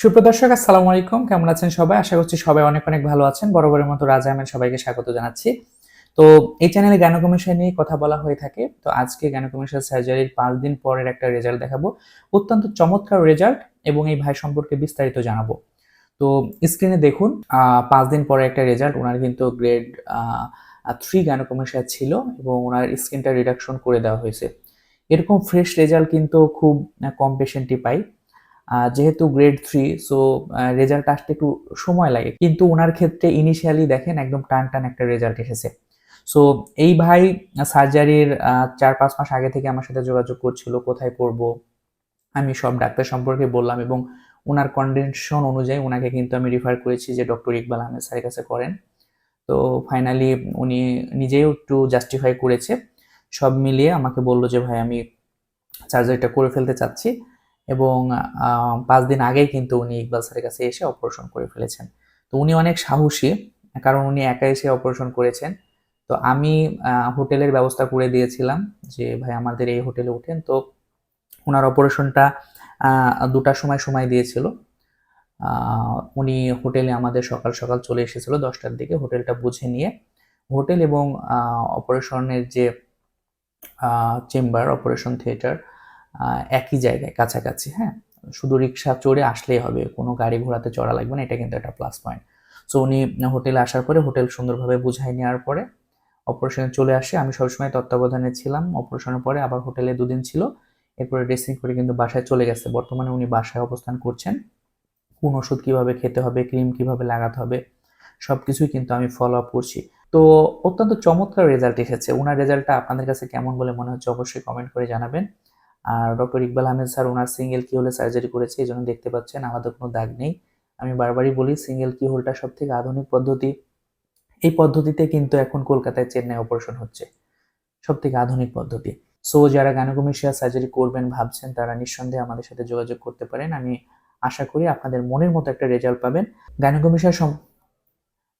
সুপ্রদর্শক আসসালামু আলাইকুম। কেমন আছেন সবাই? আশা করছি সবাই অনেক অনেক ভালো আছেন। বরাবরের মতো রাজা আহমেদ সবাইকে স্বাগত জানাচ্ছি। তো এই চ্যানেলে জ্ঞান কমিশন নিয়ে কথা বলা হয়ে থাকে। তো আজকে জ্ঞান কমিশন সার্জারির পাঁচ দিন পরের একটা রেজাল্ট দেখাবো। অত্যন্ত চমৎকার রেজাল্ট এবং এই ভাই সম্পর্কে বিস্তারিত জানাব। তো স্ক্রিনে দেখুন পাঁচ দিন পরে একটা রেজাল্ট। ওনার কিন্তু গ্রেড থ্রি গ্যানোকমেশিয়া ছিল এবং ওনার স্কিনটা রিডাকশন করে দেওয়া হয়েছে। এরকম ফ্রেশ রেজাল্ট কিন্তু খুব কম পেশেন্টই পাই যেহেতু গ্রেড থ্রি সো রেজাল্ট আসতে একটু সময় লাগে। কিন্তু ওনার ক্ষেত্রে ইনিশিয়ালি দেখেন একদম টান টান একটা রেজাল্ট এসেছে। সো এই ভাই সার্জারির চার পাঁচ মাস আগে থেকে আমার সাথে যোগাযোগ করছিল, কোথায় করব? আমি সব ডাক্তার সম্পর্কে বললাম এবং ওনার কন্ডিশন অনুযায়ী ওনাকে কিন্তু আমি রিফার করেছি যে ডক্টর ইকবাল আহমেদ স্যারের কাছে করেন। তো ফাইনালি উনি নিজেও একটু জাস্টিফাই করেছে। সব মিলিয়ে আমাকে বলল যে, ভাই, আমি সার্জারিটা করে ফেলতে চাচ্ছি। এবং পাঁচ দিন আগেই কিন্তু উনি ইকবাল স্যারের কাছে এসে অপারেশন করে ফেলেছেন। তো উনি অনেক সাহসী, কারণ উনি একা এসে অপারেশন করেছেন। তো আমি হোটেলের ব্যবস্থা করে দিয়েছিলাম যে, ভাই, আমাদের এই হোটেলে ওঠেন তো ওনার অপারেশনটা দুটার সময় সময় দিয়েছিল। উনি হোটেলে আমাদের সকাল সকাল চলে এসেছিল দশটার দিকে হোটেলটা বুঝে নিয়ে। হোটেল এবং অপারেশনের যে চেম্বার অপারেশন থিয়েটার একই জায়গায়, কাছাকাছি হ্যাঁ? শুধু রিক্সা চড়ে আসলেই হবে, কোনো গাড়ি ঘোড়াতে চড়া লাগবে না, এটা কিন্তু একটা প্লাস পয়েন্ট সো উনি হোটেলে আসার পরে হোটেল সুন্দরভাবে বুঝাই নেওয়ার পরে অপারেশনে চলে আসে। আমি সবসময় তত্ত্বাবধানে ছিলাম অপারেশনের পরে আবার হোটেলে দুদিন ছিল। এরপরে ড্রেসিং করে কিন্তু বাসায় চলে গেছে। বর্তমানে উনি বাসায় অবস্থান করছেন। কোন ওষুধ কীভাবে খেতে হবে, ক্রিম কীভাবে লাগাতে হবে সব কিছুই কিন্তু আমি ফলো আপ করছি। তো, অত্যন্ত চমৎকার রেজাল্ট এসেছে। ওনার রেজাল্টটা আপনাদের কাছে কেমন বলে মনে হচ্ছে অবশ্যই কমেন্ট করে জানাবেন। আর ডক্টর ইকবাল আহমেদ স্যার, ওনার সিঙ্গেল কি হলে সার্জারি করেছে এই জন্য দেখতে পাচ্ছেন আলাদা কোনো দাগ নেই। আমি বারবারই বলি, সিঙ্গেল কি হোলটা সব থেকে আধুনিক পদ্ধতি? এই পদ্ধতিতে কিন্তু এখন কলকাতায় চেন্নাই অপারেশন হচ্ছে সব থেকে আধুনিক পদ্ধতি। সো যারা গানোকমিশিয়া সার্জারি করবেন ভাবছেন, তারা নিঃসন্দেহে আমাদের সাথে যোগাযোগ করতে পারেন। আমি আশা করি আপনাদের মনের মতো একটা রেজাল্ট পাবেন। গানোকমিশিয়া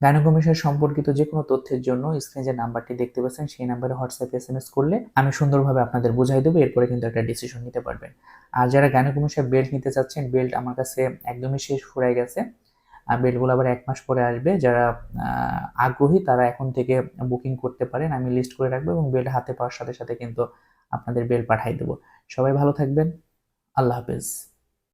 গাইনোকমিশন সম্পর্কিত যে কোনো তথ্যের জন্য স্ক্রিনে যে নাম্বারটি দেখতে পাচ্ছেন, সেই নাম্বারে হোয়াটসঅ্যাপে এস এম এস করলে আমি সুন্দরভাবে আপনাদের বুঝাই দেবো, এরপরে কিন্তু একটা ডিসিশন নিতে পারবেন। আর যারা গাইনোকমিশন বেল্ট নিতে চাচ্ছেন বেল্ট আমার কাছে একদমই শেষ ফুরাই গেছে। আর বেল্টগুলো আবার এক মাস পরে আসবে। যারা আগ্রহী, তারা এখন থেকে বুকিং করতে পারেন। আমি লিস্ট করে রাখব এবং বেল্ট হাতে পাওয়ার সাথে সাথে কিন্তু আপনাদের বেল্ট পাঠাই দেবো। সবাই ভালো থাকবেন। আল্লাহ হাফেজ।